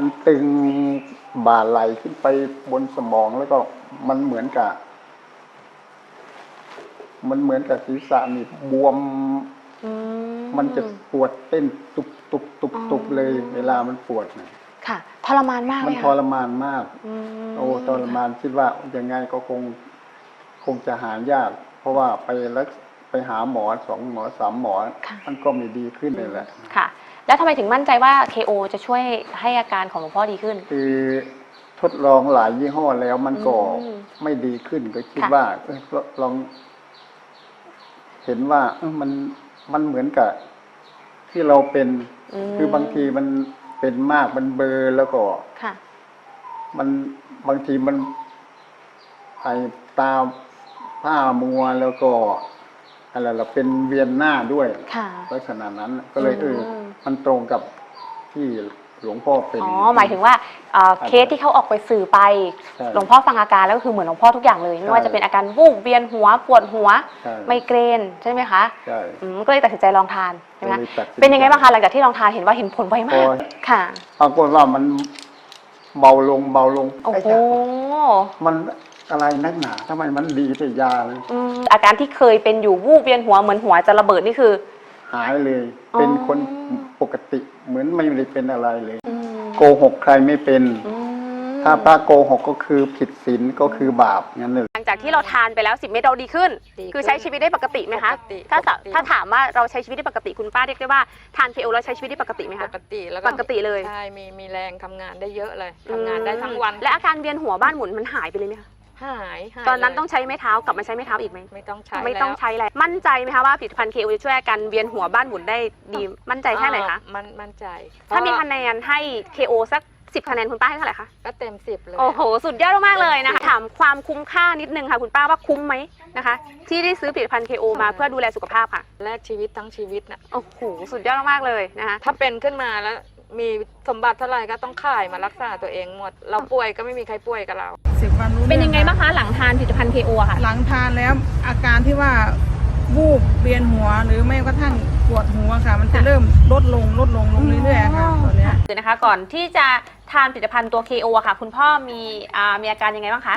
มันตึงบ่าไหลขึ้นไปบนสมองแล้วก็มันเหมือนกับ มันเหมือนกับศีรษะนี่บวม อืมันจะปวดเต้นตุบตุบตุบตุบเลย เวลามันปวดน่ะค่ะทรมานมากมันเลยทค่ะรมานมากอืมโอ้ทรมานคิดว่ายังไงก็คงคงจะหายาก เพราะว่าไปแล้วไปหาหมอสองหมอสามหมอมันก็ไม่ดีขึ้นเลยแหละ ค่ะ แล้วทำไมถึงมั่นใจว่า KO จะช่วยให้อาการของหลวงพ่อดีขึ้น คือทดลองหลายยี่ห้อแล้วมันก็อืมไม่ดีขึ้นก็คิดค่ะ ว่าเอ้ยลอง เห็นว่าเอ้ยมันมันเหมือนกับ ที่เราเป็น มคือบางทีมันเป็นมากมันเบลอแล้วก็ ค่ะ มันบางทีมันไอตาผ้ามัวแล้วก็อะไรเราเป็นเวียนหน้าด้วยค่ะ ลักษณะนั้นก็เลยเอออม มันตรงกับที่หลวงพ่อเป็น อ๋อหมายถึงว่าเอ่อเคสที่เขาออกไปสื่อไป ใช่หลวงพ่อฟังอาการแล้วก็คือเหมือนหลวงพ่อทุกอย่างเลย ไม่ว่าจะเป็นอาการวูบเวียนหัวปวดหัว ใช่ไมเกรนใช่ไหมคะใช่อืมก็เลยตัดสินใจลองทานใช่ไหมก็คะเลยตัดสิใจเป็นยังไงบ้างคะหลังจากที่ลองทานเห็นว่าเห็นผลไวมาโอ้กยค่ะ ปรากฏว่ามันเบาลงเบาลงโอ้ไอ้โหจ๊ะมันอะไรนักหนาทำไมมันดีแต่ยาเลย อืมอาการที่เคยเป็นอยู่วูบเวียนหัวเหมือนหัวจะระเบิดนี่คือ หายเลยอ๋อเป็นคนปกติเหมือนไม่ได้เป็นอะไรเลยอืมโกหกใครไม่เป็นอืมถ้าพระโกหกก็คือผิดศีลก็คือบาปงั้นเลย หลังจากที่เราทานไปแล้วสิบเม็ดเราดีขึ้นดีขึ้นคือใช้ชีวิตได้ปกติไหมคะปกติถ้าสะปกติถ้าถามว่าเราใช้ชีวิตได้ปกติคุณป้าเรียกได้ว่าทานเคโอแล้วใช้ชีวิตได้ปกติไหมปคะกติแล้วปกติเลยใช่มีมีแรงทำงานได้เยอะเลยทำงานได้ทั้งวัน และอาการเวียนหัวบ้านหมุนมันหายไปเลยไหมคะ หายหายตอนนั้นเลยต้องใช้ไม้เท้ากลับมาใช้ไม้เท้าอีกไหมไม่ต้องใช้ไม่ต้องแล้วใช้แล้วมั่นใจไหมคะว่าผลิตภัณฑ์เคโอจะช่วยอาการเวียนหัวบ้านหมุนได้ดีมั่นใจแค่ไหนคะอ่ามันมั่นใจถ้ามีเพระคะแนนให้ KO สัก 10 คะแนนคุณป้าให้เท่าไหร่คะ ก็เต็มสิบเลยโอ้โห สุดยอดมากๆเลยนะคะถามความคุ้มค่านิดนึงค่ะ คุณป้าว่าคุ้มไหมนะคะ ที่ได้ซื้อผลิตภัณฑ์ KO มาเพื่อดูแลสุขภาพค่ะ แลกชีวิตทั้งชีวิตน่ะโอ้โห สุดยอดมากๆเลยนะคะ ถ้าเป็นขึ้นมาแล้ว มีสมบัติเท่าไหร่ก็ต้องขายมารักษาตัวเองหมด เราป่วยก็ไม่มีใครป่วยกับเราสิบวันรู้เป็นรื่อยังไงบ้างคะหลังทานผลิตภัณฑ์ KO อะค่ะ หลังทานแล้วอาการที่ว่าวูบเวียนหัวหรือไม่กระทั่งปวดหัวค่ะ มันจะเริ่มลดลงลดลงลงเรื่อยๆค่ะตัวเนี้ยคือนะคะก่อนที่จะทานผลิตภัณฑ์ตัว KO อะค่ะ คุณพ่อมีอ่ามีอาการยังไงบ้างคะ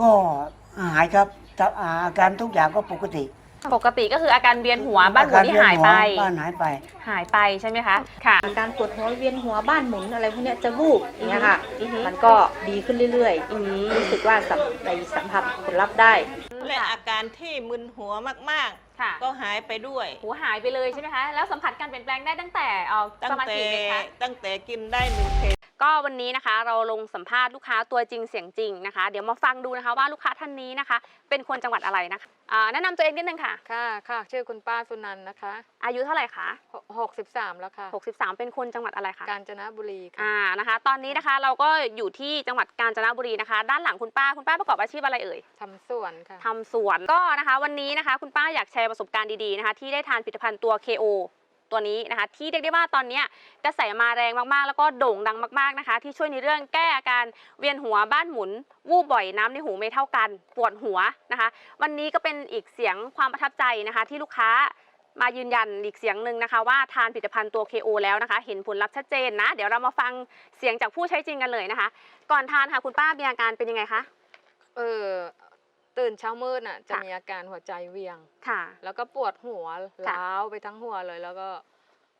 ก็หายครับแต่อาการทุกอย่างก็ปกติ ปกติก็คืออาการเวียนหัวบ้านหมุนที่หายไปอกรเวีนหัวบ้านหายไป หายไปใช่ไหมคะ ค่ะ อาการปวดหัวเวียนหัวบ้านหมุนอะไรพวกเนี้ยจะวูบอย่างเงี้ยค่ะ อือฮึ มันก็ดีขึ้นเรื่อยอืมๆ รู้สึกว่าสัมในสัมผัสผลลัพธ์ได้ และอาการที่มึนหัวมากค่ะๆ ก็หายไปด้วย หัวหายไปเลยใช่ไหมคะ แล้วสัมผัสการเปลี่ยนแปลงได้ตั้งแต่เอ่อตั้ปงระมาณแต่กี่เม็ดคะ ตั้งแต่กินได้หนึ่งเพล ก็วันนี้นะคะเราลงสัมภาษณ์ลูกค้าตัวจริงเสียงจริงนะคะ เดี๋ยวมาฟังดูนะคะว่าลูกค้าท่านนี้นะคะ เป็นคนจังหวัดอะไรนะคะอ่าแนะนำตัวเองนิดนึงค่ะ ค่ะค่ะ ชื่อคุณป้าสุนันท์นะคะอายุเท่าไหร่คะหกสิบสามแล้วค่ะ 63 เป็นคนจังหวัดอะไรคะ กาญจนบุรีค่ะ อ่านะคะ ตอนนี้นะคะเราก็อยู่ที่จังหวัดกาญจนบุรีนะคะ ด้านหลังคุณป้าคุณป้าประกอบอาชีพอะไรเอ่ย ทำสวนค่ะ ทำสวนก็นะคะวันนี้นะคะ คุณป้าอยากแชร์ประสบการณ์ดีๆนะคะ ที่ได้ทานผลิตภัณฑ์ตัว KO ตัวนี้นะคะ ที่เรียกได้ว่าตอนเนี้ยกระแสมาแรงมากๆ แล้วก็โด่งดังมากๆนะคะ ที่ช่วยในเรื่องแก้อาการเวียนหัวบ้านหมุน วูบบ่อยน้ำในหูไม่เท่ากันปวดหัวนะคะ วันนี้ก็เป็นอีกเสียงความประทับใจนะคะ ที่ลูกค้ามายืนยันอีกเสียงหนึ่งนะคะว่าทานผลิตภัณฑ์ตัว KO แล้วนะคะ เห็นผลลัพธ์ชัดเจนนะ เดี๋ยวเรามาฟังเสียงจากผู้ใช้จริงกันเลยนะคะ ก่อนทานค่ะคุณป้ามีอาการเป็นยังไงคะเออตื่นเช้ามืดน่ะจะค่ะมีอาการหัวใจเวียงค่ะ แล้วก็ปวดหัวค่ะล้าวไปทั้งหัวเลยแล้วก็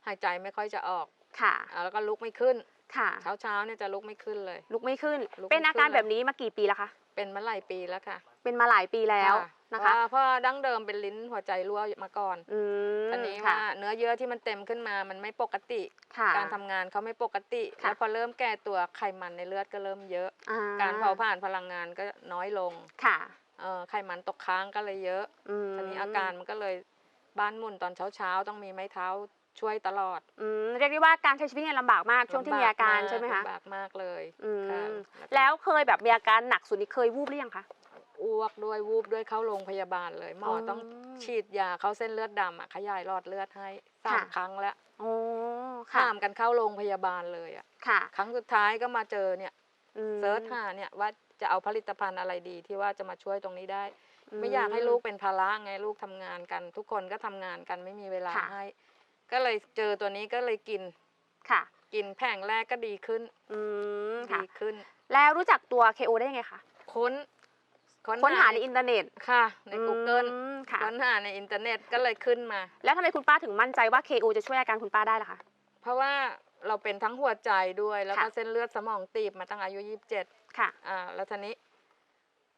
หายใจไม่ค่อยจะออกค่ะอ่าแล้วก็ลุกไม่ขึ้นค่ะ เช้าเช้าๆเนี่ยจะลุกไม่ขึ้นเลย ลุกไม่ขึ้น ลุกไม่เป็นอาการขึ้นเลย แบบนี้มากี่ปีแล้วคะ เป็นมาหลายปีแล้วค่ะเป็นมาหลายปีแล้วนะคะ เพราเพราะดั้งเดิมเป็นลิ้นหัวใจรั่วมาก่อนอืมอันนี้ค่ะว่าเนื้อเยื่อที่มันเต็มขึ้นมามันไม่ปกติ ค่ะ การทำงานเขาไม่ปกติ ค่ะ แล้วพอเริ่มแก่ตัวไขมันในเลือดก็เริ่มเยอะ อ่การเผาผ่านพลังงานก็น้อยลงค่ะเอ่อไขมันตกค้างก็เลยเยอะอืมทีนี้อาการมันก็เลยบ้านหมุนตอนเช้าๆ ต้องมีไม้เท้า ช่วยตลอด อืมเรียกได้ว่าการใช้ชีวิตเนี่ยลำบากมากช่วงที่มีอาการใช่ไหมคะลำบากมากเลยอืมค่ะแล้วเคยแบบมีอาการหนักสุดนี่เคยวูบหรือยังคะ อ้วกด้วยวูบด้วยเข้าโรงพยาบาลเลย หมอออต้องฉีดยาเข้าเส้นเลือดดำอะขยายหลอดเลือดให้สามค่ะ ครั้งแล้วโอ้ค่ะข้ามกันเข้าโรงพยาบาลเลยอะค่ะครั้งสุดท้ายก็มาเจอเนี่ยอืมเซิร์ชหาเนี่ยว่าจะเอาผลิตภัณฑ์อะไรดีที่ว่าจะมาช่วยตรงนี้ได้ ไม่อยากให้ลูกเป็นภาระไงลูกทำงานกัน ทุกคนก็ทำงานกันไม่มีเวลาค่ะ ให้ ก็เลยเจอตัวนี้ก็เลยกิน ค่ะ กินแผงแรกก็ดีขึ้น อืมค่ะ ดีขึ้น แล้วรู้จักตัว KO ได้ยังไงคะ ค้นค้นหาในอินเทอร์เน็ตค่ะ ใน Google อืมค่ะ ค้นหาในอินเทอร์เน็ตก็เลยขึ้นมา แล้วทำไมคุณป้าถึงมั่นใจว่า KO จะช่วยอาการคุณป้าได้ล่ะคะ เพราะว่าเราเป็นทั้งหัวใจด้วย แล้วก็ค่ะเส้นเลือดสมองตีบมาตั้งอายุ 27 ค่ะ อ่า แล้วทีนี้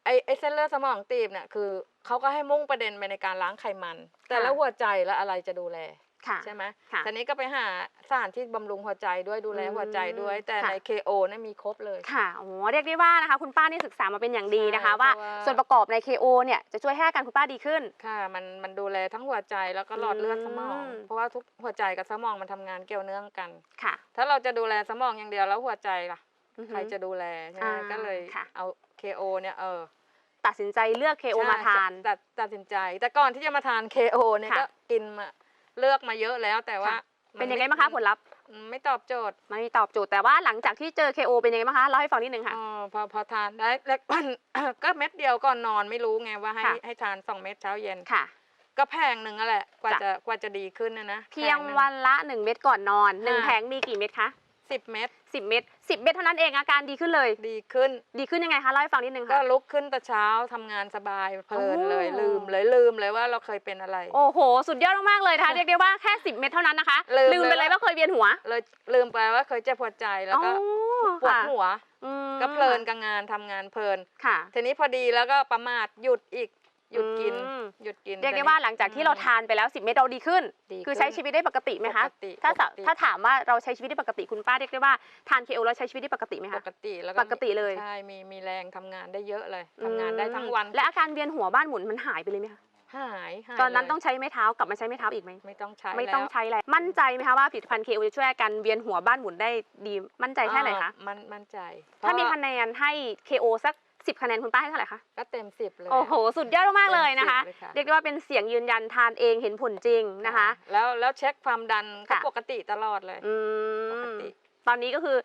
ไอ้ไอ้เส้นเลือดสมองตีบเนี่ยคือเขาก็ให้มุ่งประเด็นไปในการล้างไขมัน แต่แล้วหัวใจแล้วอะไรจะดูแล ค่ะใช่ไหมค่ะทีนี้ก็ไปหาสถานที่บำรุงหัวใจด้วยดูแลอืมหัวใจด้วย แต่ค่ะใน KO เนี่ยมีครบเลย ค่ะโอ้โหเรียกได้ว่านะคะ คุณป้านี่ศึกษามาเป็นอย่างดีนะคะใช่ว่าเพราะว่าส่วนประกอบใน KO เนี่ยจะช่วยให้อาการคุณป้าดีขึ้น ค่ะ มันมันดูแลทั้งหัวใจแล้วก็หลอดเลือดสมองอืมเพราะว่าทุกหัวใจกับสมองมันทำงานเกี่ยวเนื่องกัน ค่ะ ถ้าเราจะดูแลสมองอย่างเดียวแล้วหัวใจล่ะอือใคฮึรจะดูแลใช่ไหมอ่าก็เลยค่ะเอา KO เนี่ยเออตัดสินใจเลือก KO ใช่มาทานตัดตัดสินใจ แต่ก่อนที่จะมาทาน KO เนี่ยค่ะก็กินมา เลือกมาเยอะแล้วแต่ว่าค่ะมัเป็นยังไงบ้างคะผลลัพธ์ไม่ตอบโจทย์มันมีตอบโจทย์แต่ว่าหลังจากที่เจอ KO เป็นยังไงบ้างคะเล่าให้ฟังนิดนึงค่ะ อ๋อพอพอทานได้แล้ว ก็เม็ดเดียวก่อนนอนไม่รู้ไงว่าให้ค่ะ ให้ทานสองเม็ดเช้าเย็น ค่ะ ก็แพงหนึ่งนั่นแหละกว่าจ้ะ จะกว่าจะดีขึ้นนะนะเพียงวันละ 1 เม็ดก่อนนอน 1 ค่ะ แผงมีกี่เม็ดคะ สิบเม็ด10 เม็ด10 เม็ดเท่านั้นเองอาการดีขึ้นเลย ดีขึ้น ดีขึ้นยังไงคะเล่าให้ฟังนิดนึงก็ค่ะ ลุกขึ้นแต่เช้าทำงานสบายเพลินเลยโอ้ ลืมเลยลืมเลยว่าเราเคยเป็นอะไร โอ้โห สุดยอดมากๆเลยนะคะเรียกได้ว่าแค่ 10 เม็ดเท่านั้นนะคะลืมลืมไปเลยเลยว่าเคยเวียนหัวเลยลืมไปว่าเคยเจ็บปวดใจแล้วก็อ๋อปวดค่ะหัวอืมก็เพลินกับงานทำงานเพลิน ค่ะ ทีนี้พอดีแล้วก็ประมาทหยุดอีก หยุดกินอืม หยุดกิน เรียกได้ว่าหลังจากที่เราทานไปแล้ว 10 เม็ดเราดีขึ้น ดีคือขึ้นใช้ชีวิตได้ปกติไหมคะปกติถ้าสะปกติ ถ้าถามว่าเราใช้ชีวิตได้ปกติคุณป้าเรียกได้ว่าทานเคโอแล้วใช้ชีวิตได้ปกติไหมปคะ กติแล้วปกติเลย ใช่มีมีแรงทำงานได้เยอะเลยทำงานได้ทั้งวันและอาการเวียนหัวบ้านหมุนมันหายไปเลยไหมคะหายหายตอนนั้นเลยต้องใช้ไม้เท้ากลับมาใช้ไม้เท้าอีกไหมไม่ต้องใช้ไม่ต้องแล้วใช้แล้วมั่นใจไหมคะว่าผลิตภัณฑ์เคโอจะช่วยอาการเวียนหัวบ้านหมุนได้ดีมั่นใจแค่ไหนคะอ่ามันมั่นใจถ้ามีเพคะระแนนให้ KO สัก 10คะแนนคุณป้าให้เท่าไหร่คะ ก็เต็มสิบเลย โอ้โห สุดยอดมากๆเลยนะคะ เต็มสิบเลยค่ะ เรียกได้ว่าเป็นเสียงยืนยันทานเองเห็นผลจริงนะคะ แล้วแล้วเช็คความดันก็ค่ะ ปกติตลอดเลย อืปกมติ ตอนนี้ก็คือ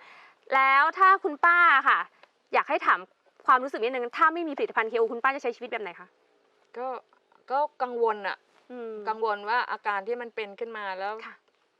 แล้วถ้าคุณป้าค่ะ อยากให้ถามความรู้สึกนิดนึง ถ้าไม่มีผลิตภัณฑ์ KO คุณป้าจะใช้ชีวิตแบบไหนคะก็ก็กังวลอะอืม กังวลว่าอาการที่มันเป็นขึ้นมาแล้ว ค่ะ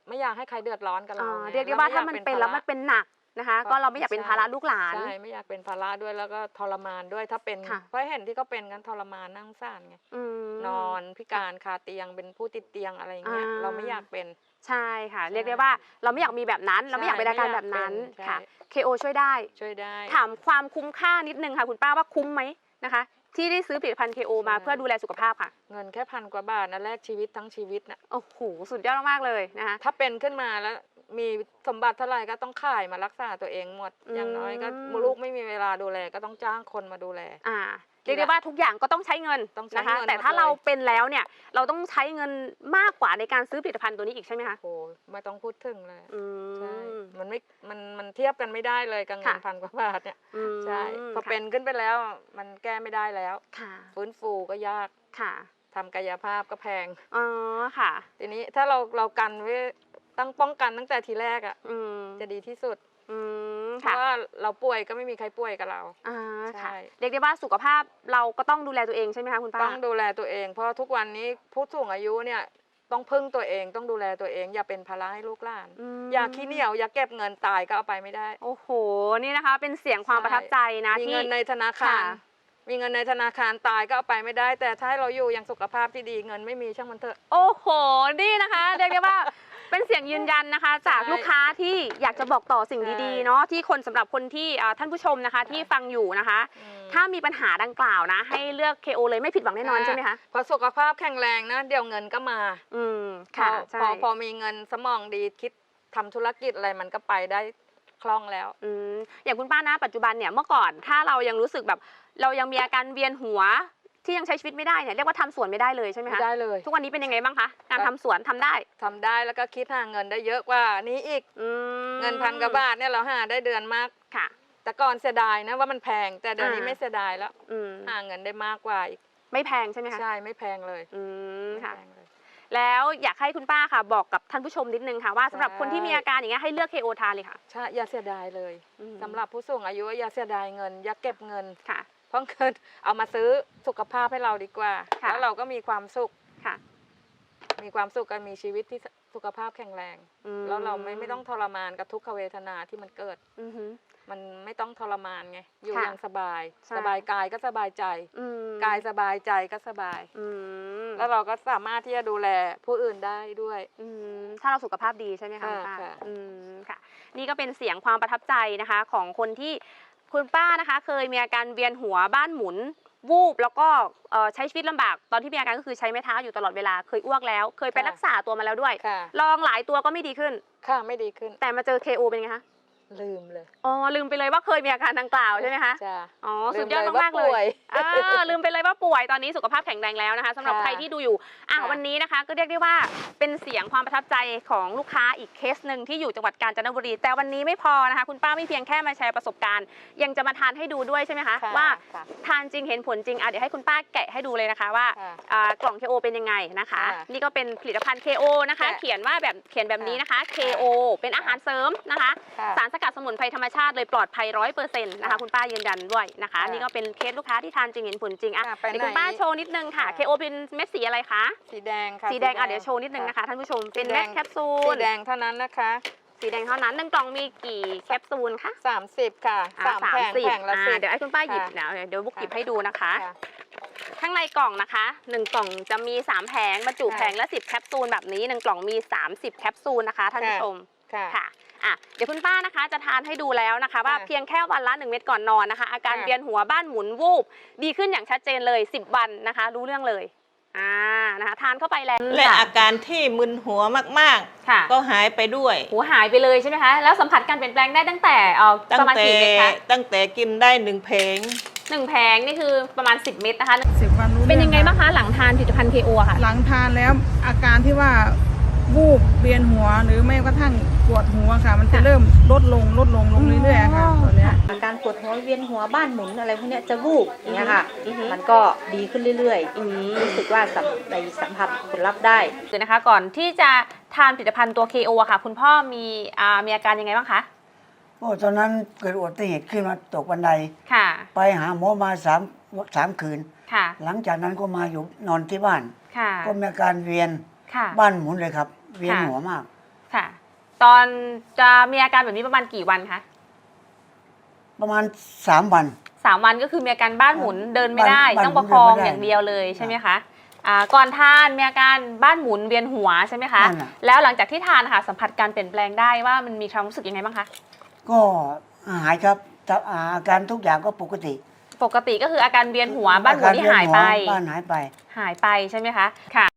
ไม่อยากให้ใครเดือดร้อนกับเราอ่าไงเรียกได้ว่าแล้ถ้าไอยมันกเป็นภาแล้วระมันเป็นหนัก นะคะก็ก็เราไม่อยากเป็นใช่ภาระลูกหลาน ใช่ไม่อยากเป็นภาระด้วยแล้วก็ทรมานด้วยถ้าเป็นค่ะเพราะเห็นที่เขาเป็นกันทรมานนั่งซ่านไงอืมนอนพิการคาเตียงเป็นผู้ติดเตียงอะไรอย่างเงี้ยอ่าเราไม่อยากเป็นใช่ค่ะใช่เรียกได้ว่าเราไม่อยากมีแบบนั้น เราไม่อยากเป็นอาการแบบนั้นใช่ค่ะ KO ช่วยได้ช่วยได้ ถามความคุ้มค่านิดนึงค่ะ คุณป้าว่าคุ้มไหมนะคะที่ได้ซื้อผลิตภัณฑ์ KO มาใช่เพื่อดูแลสุขภาพค่ะ เงินแค่พันกว่าบาทนะแลกชีวิตทั้งชีวิตนะโอ้โหสุดยอดมากๆเลยนะคะถ้าเป็นขึ้นมาแล้ว มีสมบัติเท่าไหร่ก็ต้องขายมารักษาตัวเองหมดอืมอย่างน้อยก็ลูกไม่มีเวลาดูแลก็ต้องจ้างคนมาดูแล อ่าเรียกได้ว่าทุกอย่างก็ต้องใช้เงินต้องใช้นะคะ เงินแต่ถ้าหมดเลย เราเป็นแล้วเนี่ย เราต้องใช้เงินมากกว่าในการซื้อผลิตภัณฑ์ตัวนี้อีกใช่ไหมคะโอ้ยไม่ต้องพูดถึงเลย อืใช่มมันไม่ มัน มันเทียบกันไม่ได้เลยกับเงินค่ะ พันกว่าบาทเนี่ย อืมใช่ พอค่ะเป็นขึ้นไปแล้ว มันแก้ไม่ได้แล้ว ค่ะฟื้นฟูก็ยาก ค่ะทำกายภาพก็แพง อ๋อค่ะ ทีนี้ถ้าเรา เรากันไว้ ตั้งป้องกันตั้งแต่ทีแรกอะอืมจะดีที่สุดอืมเพค่ะราะว่าเราป่วยก็ไม่มีใครป่วยกับเรา อ่าใช่ ค่ะเรียกได้ว่าสุขภาพเราก็ต้องดูแลตัวเองใช่ไหมคะคุณป้าต้องดูแลตัวเอง เพราะทุกวันนี้ผู้สูงอายุเนี่ยต้องพึ่งตัวเองต้องดูแลตัวเอง อย่าเป็นภาระให้ลูกหลาน มอย่าขี้เหนียวอย่าเก็บเงินตายก็เอาไปไม่ได้ โอ้โห นี่นะคะ เป็นเสียงความใช่ ประทับใจนะมีที่ เงินในธนาคาร ค่ะ มีเงินในธนาคารตายก็เอาไปไม่ได้ แต่ถ้าให้เราอยู่อย่างสุขภาพที่ดีเงินไม่มีช่างมันเถอะ โอ้โห นี่นะคะ เรียกได้ว่า เป็นเสียงยืนยันนะคะ จากใช่ลูกค้าที่อยากจะบอกต่อสิ่งใช่ดีๆเนาะที่คนสำหรับคนที่อ่าท่านผู้ชมนะคะที่ฟังอยู่นะคะอืมถ้ามีปัญหาดังกล่าวนะ ให้เลือก KO เลยไม่ผิดหวังแน่นอนค่ะใช่ไหมคะพอสุขภาพแข็งแรงนะ เดี๋ยวเงินก็มาอืมพอค่ะใช่พอพอมีเงินสมองดีคิดทำธุรกิจอะไรมันก็ไปได้คล่องแล้ว อืมอย่างคุณป้านะปัจจุบันเนี่ยเมื่อก่อนถ้าเรายังรู้สึกแบบ เรายังมีอาการเวียนหัว ที่ยังใช้ชีวิตไม่ได้เนี่ยเรียกว่าทำสวนไม่ได้เลยใช่ไหมไม่คะได้เลย ทุกวันนี้เป็นยังไงบ้างคะการก็ทำสวนทำได้ทำได้แล้วก็คิดหาเงินได้เยอะกว่านี้อีก อืมเงินพันกว่าบาทเนี่ยเราหาได้เดือนมาก ค่ะ แต่ก่อนเสียดายนะว่ามันแพงแต่เดี๋ยวนี้อ่า ไม่เสียดายแล้วอืมหาเงินได้มากกว่าอีกไม่แพงใช่ไหมคะใช่ไม่แพงเลยอืมไม่ค่ะแพงเลย แล้วอยากให้คุณป้าค่ะ บอกกับท่านผู้ชมนิดนึงค่ะว่าสำหรับใช่คนที่มีอาการอย่างเงี้ยให้เลือก KO ทานเลยค่ะใช่อย่าเสียดายเลยอืมสำหรับผู้สูงอายุอย่าเสียดายเงิน อย่าเก็บเงิน ค่ะ เพราะเงินเอามาซื้อสุขภาพให้เราดีกว่า ค่ะ แล้วเราก็มีความสุข ค่ะมีความสุขกันมีชีวิตที่สุขภาพแข็งแรง อืมแล้วเราไม่ไม่ต้องทรมานกับทุกขเวทนาที่มันเกิด อือฮึมันไม่ต้องทรมานไง อยู่ค่ะอย่างสบาย ใช่ สบายกายก็สบายใจ อืมกายสบายใจก็สบาย อืมแล้วเราก็สามารถที่จะดูแลผู้อื่นได้ด้วย อืมถ้าเราสุขภาพดีใช่ไหมคะค่ะคุณป้าค่ะ อืมค่ะ นี่ก็เป็นเสียงความประทับใจนะคะ ของคนที่ คุณป้านะคะ เคยมีอาการเวียนหัวบ้านหมุน วูบแล้วก็เอ่อใช้ชีวิตลำบากตอนที่มีอาการก็คือใช้ไม้เท้าอยู่ตลอดเวลาเคยอ้วกแล้ว เคยไปรักษาตัวมาแล้วด้วยค่ะลองหลายตัวก็ไม่ดีขึ้น ค่ะไม่ดีขึ้น แต่มาเจอ KO เป็นไงคะ ลืมเลยอ๋อลืมไปเลยว่าเคยมีอาการดังกล่าวใช่ไหมคะจ้ะ อ๋อลืสุมดยอดเลยว่ามากๆเลป่วยยเออลืมไปเลยว่าป่วยตอนนี้สุขภาพแข็งแรงแล้วนะคะสำหรับค่ะใครที่ดูอยู่อะค่ะวันนี้นะคะ ก็เรียกได้ว่าเป็นเสียงความประทับใจของลูกค้าอีกเคสหนึ่งที่อยู่จังหวัดกาญจนบุรี แต่วันนี้ไม่พอนะคะ คุณป้าไม่เพียงแค่มาแชร์ประสบการณ์ ยังจะมาทานให้ดูด้วยใช่ไหมคะค่ะว่าค่ะทานจริงเห็นผลจริงอะเดี๋ยวให้คุณป้าแกะให้ดูเลยนะคะว่าค่ะอ่ากล่อง KO เป็นยังไงนะคะ ค่ะนี่ก็เป็นผลิตภัณฑ์ KO นะคะ ค่ะเขียนว่าแบบเขียนแบบนี้นะคะ KO เป็นอาหารเสริมนะคะ ค่ะสารสกัดสมุนไพรธรรมชาติเลยปลอดภัยร้อยเปอร์เซ็นต์นะคะค่ะคุณป้ายืนยันด้วยนะคะ ค่ะนี่ก็เป็นเคสลูกค้าที่ทานจริงเห็นผลจริงอะค่ะไปเดี๋ยวคุณไหนป้าโชว์นิดนึงค่ะ ค่ะ KO เป็นเม็ดสีอะไรคะ สีแดงค่ะ สีแดงอะเดี๋ยวโชว์นิดนึงนะคะท่านผู้ชมเป็นสีแดเม็ดง แคปซูสีล แดงเท่านั้นนะคะ สีแดงเท่านั้นหนึ่งกล่องมีกี่แคปซูลคะ30ค่ะอะสามแผงสิบแผงละอ่าสิบเดี๋ยวให้คุณป้าหยิบค่ะเดี๋ยวเดี๋ยวบุกหยิบค่ะให้ดูนะคะค่ะข้างในกล่องนะคะหนึ่งกล่องจะมี3แผงบรรจุค่ะแผงละ10แคปซูลแบบนี้หนึ่งกล่องมี30แคปซูลนะคะท่านผู้ค่ะชมค่ะค่ะอะเดี๋ยวคุณป้านะคะจะทานให้ดูแล้วนะคะ ว่าค่ะเพียงแค่วันละ 1 เม็ดก่อนนอนนะคะ อาการค่ะเวียนหัวบ้านหมุนวูบ ดีขึ้นอย่างชัดเจนเลย 10 วันนะคะ รู้เรื่องเลย อ่านะคะทานเข้าไปแล้วและอาการที่มึนหัวมากค่ะๆ ก็หายไปด้วยหัวหายไปเลยใช่ไหมคะ แล้วสัมผัสการเปลี่ยนแปลงได้ตั้งแต่เอ่อตั้ปงระมาณแต่กี่เม็ดคะตั้งแต่กินได้หนึ่งเพลง หนึ่งแผงนี่คือประมาณ 10 เม็ดนะคะ สิบวันรู้เป็นรื่อยังไงบ้างคะ หลังทานผลิตภัณฑ์ KO ค่ะ หลังทานแล้วอาการที่ว่า วูบเวียนหัวหรือไม่กระทั่งปวดหัวค่ะ มันจะค่ะเริ่มลดลงลดลงลงเรื่อยๆค่ะตอนเนี้ยอาการปวดหัวเวียนหัวบ้านหมุนอะไรพวกเนี้ยจะวูบอย่างเงี้ยค่ะอือฮึมันก็ดีขึ้นเรื่อยอืมๆรู้สึกว่าสัมในสัมผัสผลลัพธ์ได้คือนะคะ ก่อนที่จะทานผลิตภัณฑ์ตัว KO อะค่ะ คุณพ่อมีอ่ามีอาการยังไงบ้างคะโอ้ตอนนั้นเกิดอุบัติเหตุขึ้นมาตกบันไดค่ะ ไปหาหมอมาสามสามคืน ค่ะ หลังจากนั้นก็มาอยู่นอนที่บ้าน ค่ะ ก็มีอาการเวียน ค่ะ บ้านหมุนเลยครับ เวียนค่ะหัวมาก ค่ะ ตอนจะมีอาการแบบนี้ประมาณกี่วันคะประมาณสามวันสามวันก็คือมีอาการบ้านหมุนเดินไม่ได้บ้านต้องประคองบ้านหมุนเดินไม่ได้อย่างเดียวเลยใช่ไหมคะอ่าก่อนทานมีอาการบ้านหมุนเวียนหัวใช่ไหมคะนั่นน่ะแล้วหลังจากที่ทานค่ะสัมผัสการเปลี่ยนแปลงได้ว่ามันมีความรู้สึกยังไงบ้างคะก็หายครับแต่อาการทุกอย่างก็ปกติ ปกติก็คืออาการเวียนหัวบ้านหมุนที่หายไปบ้านหายไป หายไปใช่ไหมคะค่ะ